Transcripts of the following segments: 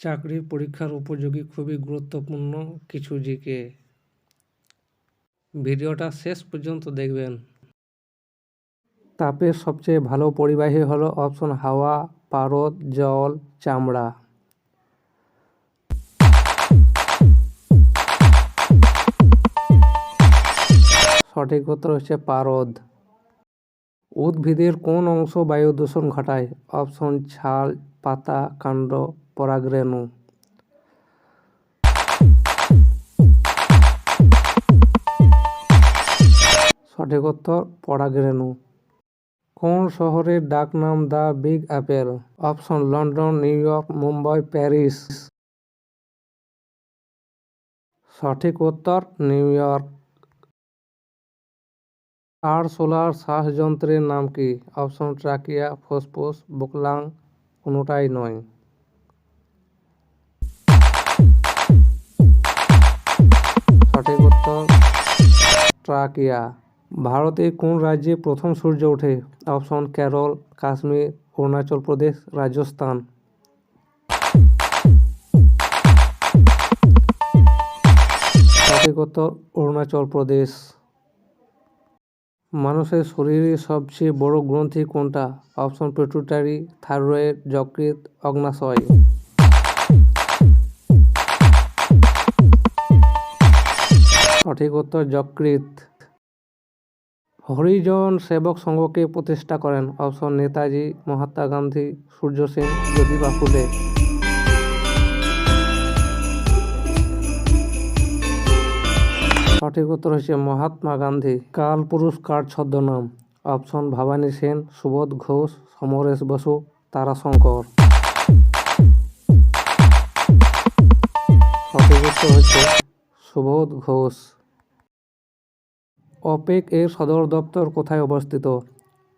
চাকরির পরীক্ষার উপযোগী খুবই গুরুত্বপূর্ণ কিছু জিকে। ভিডিওটা শেষ পর্যন্ত দেখবেন। তাপের সবচেয়ে ভালো পরিবাহী হলো অপশন হাওয়া, পারদ, জল, চামড়া। সঠিক উত্তর হচ্ছে পারদ। উদ্ভিদের কোন অংশ বায়ু দূষণ ঘটায়? অপশন ছাল, পাতা, কাণ্ড। পরাগরেণু। সঠিক উত্তর, পরাগরেণু। কোন শহরের ডাকনাম the Big Apple? Option, London, New York, Mumbai, Paris. সঠিক উত্তর, নিউ ইয়র্ক। আর সোলার শ্বাসযন্ত্রের নাম কি? অপশন, ট্রাকিয়া, ফুসফুস, বুকলাং, কোনোটাই নয়। ট্রাকিয়া। ভারতে কোন রাজ্যে প্রথম সূর্য ওঠে? অপশন, কেরল, কাশ্মীর, অরুণাচল প্রদেশ, রাজস্থান। অরুণাচল প্রদেশ। মানুষের শরীরে সবচেয়ে বড় গ্রন্থি কোনটা? অপশন, পেটুটারি, থাইরয়েড যকৃত অগ্নাশয়। সঠিক যকৃৎ। হরিজন সেবক সংঘকে প্রতিষ্ঠা করেন। অপশন, নেতাজি, মহাত্মা গান্ধী, সূর্য সেন জ্যোতিবা ফুলে সঠিক উত্তর হচ্ছে মহাত্মা গান্ধী। কাল পুরস্কার ছদ্মনাম। অপশন, ভবানী সেন, সুবোধ ঘোষ, সমরেশ বসু, তারাশঙ্কর। সঠিক উত্তর হচ্ছে সুবোধ ঘোষ। অপেক এর সদর দপ্তর কোথায় অবস্থিত?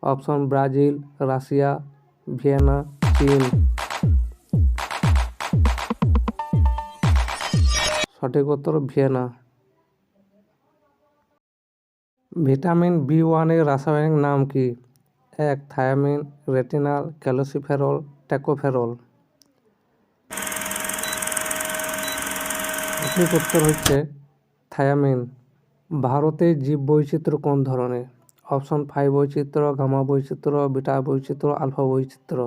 অপশন ব্রাজিল, রাশিয়া, ভিয়েনা, চীন। সঠিক উত্তর ভিয়েনা। ভিটামিন বি ওয়ানের রাসায়নিক নাম কি? এক, থায়ামিন, রেটিনাল, ক্যালসিফেরল, ট্যাকোফেরল। সঠিক উত্তর হচ্ছে থায়ামিন। ভারতে জীব বৈচিত্র্য কোন ধরনের? অপশন ফাইভ বৈচিত্র্য, গামা বৈচিত্র্য, বিটা বৈচিত্র্য, আলফা বৈচিত্র্য।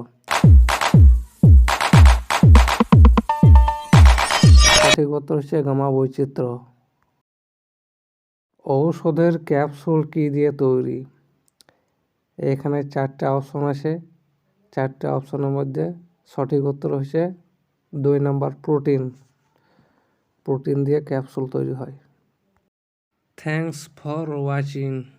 সঠিক উত্তর হচ্ছে গামা বৈচিত্র্য। ঔষধের ক্যাপসুল কি দিয়ে তৈরি? এখানে চারটে অপশন আছে। চারটে অপশনের মধ্যে সঠিক উত্তর হচ্ছে দুই নম্বর প্রোটিন। প্রোটিন দিয়ে ক্যাপসুল তৈরি হয়। thanks for watching.